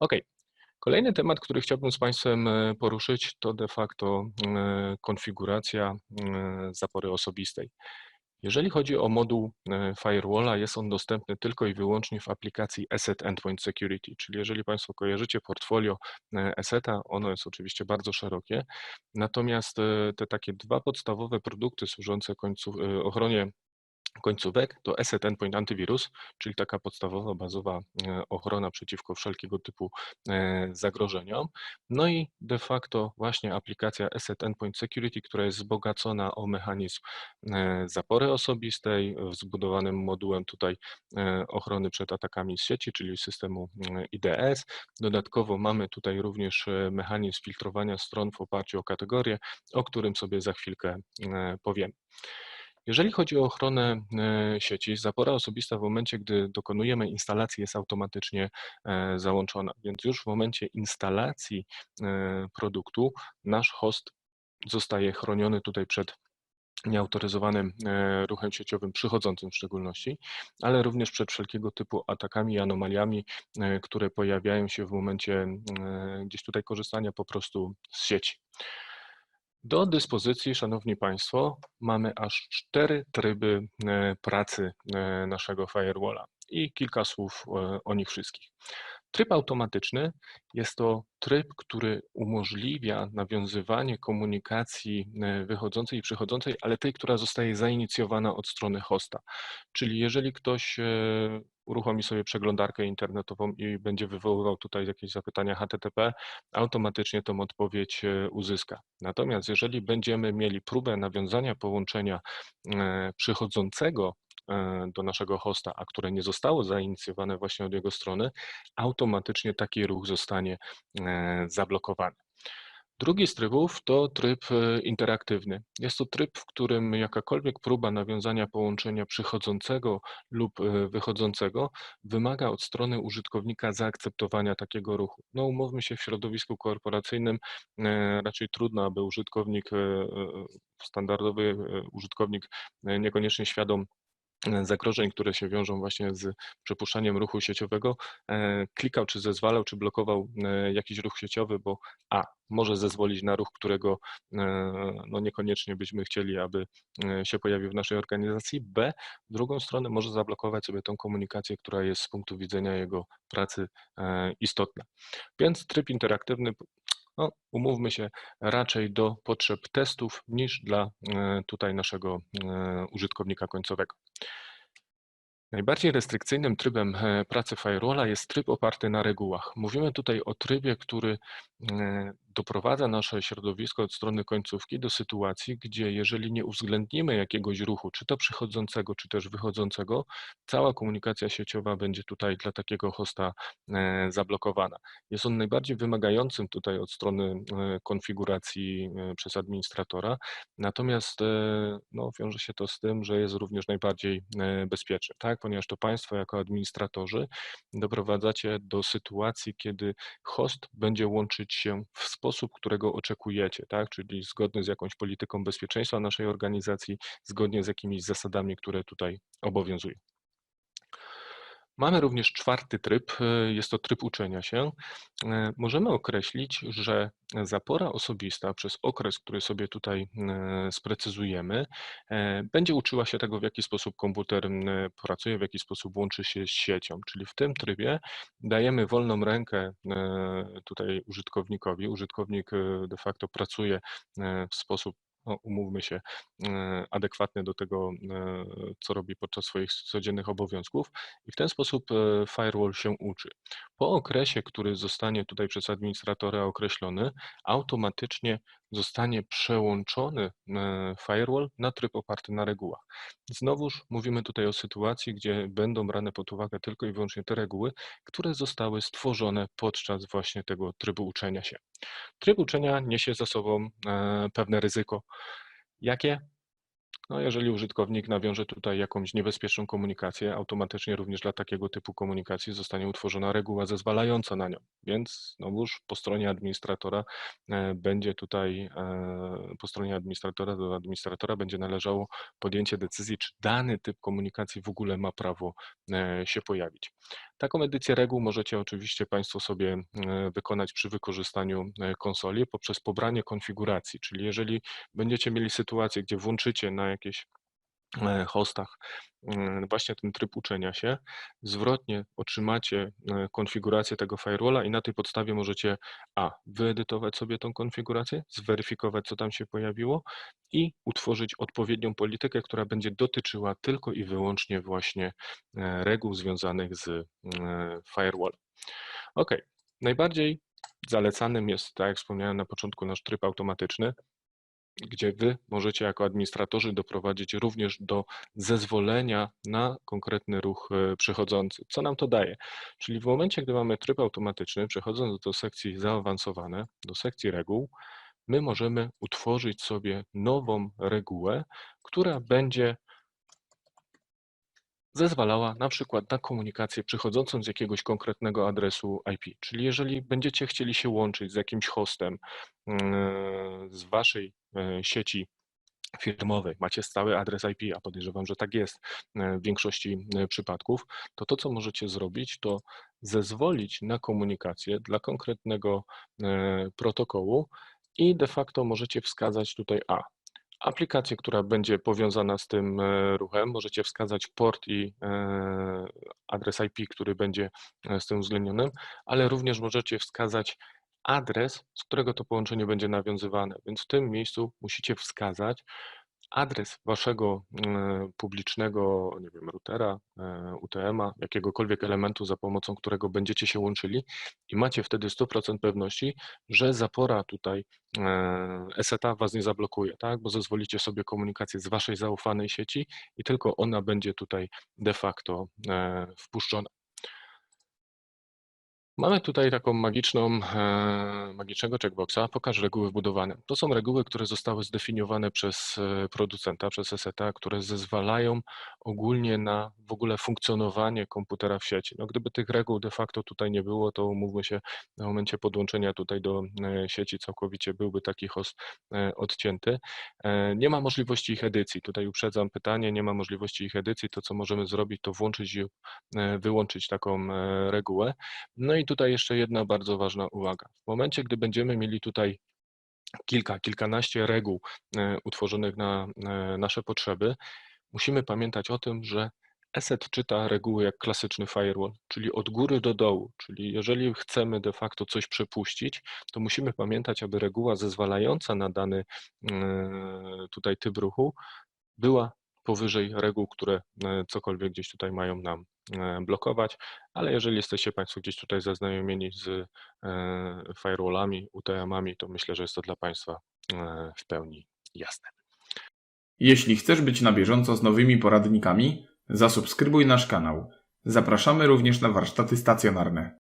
OK. Kolejny temat, który chciałbym z Państwem e, poruszyć, to de facto e, konfiguracja e, zapory osobistej. Jeżeli chodzi o moduł Firewalla, jest on dostępny tylko i wyłącznie w aplikacji Asset Endpoint Security, czyli jeżeli Państwo kojarzycie portfolio Asseta, ono jest oczywiście bardzo szerokie, natomiast te takie dwa podstawowe produkty służące końcu, ochronie końcówek to Asset Endpoint Antivirus, czyli taka podstawowa, bazowa e, ochrona przeciwko wszelkiego typu e, zagrożeniom. No i de facto właśnie aplikacja Asset Endpoint Security, która jest wzbogacona o mechanizm e, zapory osobistej, zbudowanym modułem tutaj ochrony przed atakami z sieci, czyli systemu IDS. Dodatkowo mamy tutaj również mechanizm filtrowania stron w oparciu o kategorie, o którym sobie za chwilkę powiem. Jeżeli chodzi o ochronę e, sieci, zapora osobista w momencie, gdy dokonujemy instalacji jest automatycznie e, załączona, więc już w momencie instalacji e, produktu nasz host zostaje chroniony tutaj przed nieautoryzowanym ruchem sieciowym przychodzącym w szczególności, ale również przed wszelkiego typu atakami i anomaliami, które pojawiają się w momencie gdzieś tutaj korzystania po prostu z sieci. Do dyspozycji, Szanowni Państwo, mamy aż cztery tryby e, pracy e, naszego firewalla i kilka słów e, o nich wszystkich. Tryb automatyczny jest to tryb, który umożliwia nawiązywanie komunikacji wychodzącej i przychodzącej, ale tej, która zostaje zainicjowana od strony hosta. Czyli jeżeli ktoś uruchomi sobie przeglądarkę internetową i będzie wywoływał tutaj jakieś zapytania HTTP, automatycznie tą odpowiedź e, uzyska. Natomiast jeżeli będziemy mieli próbę nawiązania połączenia e, przychodzącego e, do naszego hosta, a które nie zostało zainicjowane właśnie od jego strony, automatycznie taki ruch zostanie zablokowany. Drugi z trybów to tryb e, interaktywny. Jest to tryb, w którym jakakolwiek próba nawiązania połączenia przychodzącego lub e, wychodzącego wymaga od strony użytkownika zaakceptowania takiego ruchu. No umówmy się, w środowisku korporacyjnym e, raczej trudno, aby użytkownik, standardowy użytkownik niekoniecznie świadom zagrożeń, które się wiążą właśnie z przepuszczaniem ruchu sieciowego, klikał, czy zezwalał, czy blokował jakiś ruch sieciowy, bo a, może zezwolić na ruch, którego no niekoniecznie byśmy chcieli, aby się pojawił w naszej organizacji, b, drugą stronę może zablokować sobie tą komunikację, która jest z punktu widzenia jego pracy istotna. Więc tryb interaktywny no, umówmy się, raczej do potrzeb testów niż dla tutaj naszego użytkownika końcowego. Najbardziej restrykcyjnym trybem e, pracy firewalla jest tryb oparty na regułach. Mówimy tutaj o trybie, który e, doprowadza nasze środowisko od strony końcówki do sytuacji, gdzie jeżeli nie uwzględnimy jakiegoś ruchu, czy to przychodzącego, czy też wychodzącego, cała komunikacja sieciowa będzie tutaj dla takiego hosta e, zablokowana. Jest on najbardziej wymagającym tutaj od strony konfiguracji przez administratora, natomiast no, wiąże się to z tym, że jest również najbardziej bezpieczny. Tak? ponieważ to Państwo jako administratorzy doprowadzacie do sytuacji, kiedy host będzie łączyć się w sposób, którego oczekujecie, tak? czyli zgodny z jakąś polityką bezpieczeństwa naszej organizacji, zgodnie z jakimiś zasadami, które tutaj obowiązują. Mamy również czwarty tryb, e, jest to tryb uczenia się. E, możemy określić, że zapora osobista przez okres, który sobie tutaj e, sprecyzujemy, będzie uczyła się tego, w jaki sposób komputer pracuje, w jaki sposób łączy się z siecią. Czyli w tym trybie dajemy wolną rękę tutaj użytkownikowi. Użytkownik de facto pracuje w sposób umówmy się, e, adekwatny do tego, e, co robi podczas swoich codziennych obowiązków i w ten sposób e, firewall się uczy. Po okresie, który zostanie tutaj przez administratora określony, automatycznie zostanie przełączony firewall na tryb oparty na regułach. Znowuż mówimy tutaj o sytuacji, gdzie będą brane pod uwagę tylko i wyłącznie te reguły, które zostały stworzone podczas właśnie tego trybu uczenia się. Tryb uczenia niesie za sobą e, pewne ryzyko. Jakie? No, jeżeli użytkownik nawiąże tutaj jakąś niebezpieczną komunikację, automatycznie również dla takiego typu komunikacji zostanie utworzona reguła zezwalająca na nią. Więc znowuż po stronie administratora e, będzie tutaj, e, po stronie administratora do administratora będzie należało podjęcie decyzji, czy dany typ komunikacji w ogóle ma prawo się pojawić. Taką edycję reguł możecie oczywiście Państwo sobie e, wykonać przy wykorzystaniu e, konsoli poprzez pobranie konfiguracji, czyli jeżeli będziecie mieli sytuację, gdzie włączycie na jakieś hostach e, właśnie ten tryb uczenia się, zwrotnie otrzymacie e, konfigurację tego firewalla i na tej podstawie możecie a. wyedytować sobie tą konfigurację, zweryfikować co tam się pojawiło i utworzyć odpowiednią politykę, która będzie dotyczyła tylko i wyłącznie właśnie e, reguł związanych z e, firewall. Ok, najbardziej zalecanym jest, tak jak wspomniałem na początku, nasz tryb automatyczny, gdzie Wy możecie jako administratorzy doprowadzić również do zezwolenia na konkretny ruch e, przechodzący. Co nam to daje? Czyli w momencie, gdy mamy tryb automatyczny, przechodząc do sekcji zaawansowane, do sekcji reguł, my możemy utworzyć sobie nową regułę, która będzie zezwalała na przykład na komunikację przychodzącą z jakiegoś konkretnego adresu IP. Czyli jeżeli będziecie chcieli się łączyć z jakimś hostem mm, z waszej sieci firmowej, macie stały adres IP, a podejrzewam, że tak jest e, w większości e, przypadków, to to, co możecie zrobić, to zezwolić na komunikację dla konkretnego protokołu i de facto możecie wskazać tutaj A, aplikację, która będzie powiązana z tym e, ruchem. Możecie wskazać port i e, adres IP, który będzie e, z tym uwzględniony, ale również możecie wskazać adres, z którego to połączenie będzie nawiązywane. Więc w tym miejscu musicie wskazać adres waszego publicznego, nie wiem, routera, UTM-a, jakiegokolwiek elementu, za pomocą którego będziecie się łączyli i macie wtedy 100% pewności, że zapora tutaj ESETA was nie zablokuje, tak? bo zezwolicie sobie komunikację z waszej zaufanej sieci i tylko ona będzie tutaj de facto e, wpuszczona. Mamy tutaj taką magiczną, e, magicznego checkboxa, pokaż reguły wbudowane. To są reguły, które zostały zdefiniowane przez e, producenta, przez ESETA, które zezwalają ogólnie na w ogóle funkcjonowanie komputera w sieci. No, gdyby tych reguł de facto tutaj nie było, to umówmy się, na momencie podłączenia tutaj do e, sieci całkowicie byłby taki host odcięty. Nie ma możliwości ich edycji. Tutaj uprzedzam pytanie, nie ma możliwości ich edycji. To, co możemy zrobić, to włączyć i wyłączyć taką regułę. No i tutaj jeszcze jedna bardzo ważna uwaga. W momencie, gdy będziemy mieli tutaj kilka, kilkanaście reguł e, utworzonych na e, nasze potrzeby, musimy pamiętać o tym, że ESET czyta reguły jak klasyczny firewall, czyli od góry do dołu, czyli jeżeli chcemy de facto coś przepuścić, to musimy pamiętać, aby reguła zezwalająca na dany e, tutaj typ ruchu była powyżej reguł, które cokolwiek gdzieś tutaj mają nam E, blokować, ale jeżeli jesteście Państwo gdzieś tutaj zaznajomieni z e, firewallami, UTM-ami, to myślę, że jest to dla Państwa e, w pełni jasne. Jeśli chcesz być na bieżąco z nowymi poradnikami, zasubskrybuj nasz kanał. Zapraszamy również na warsztaty stacjonarne.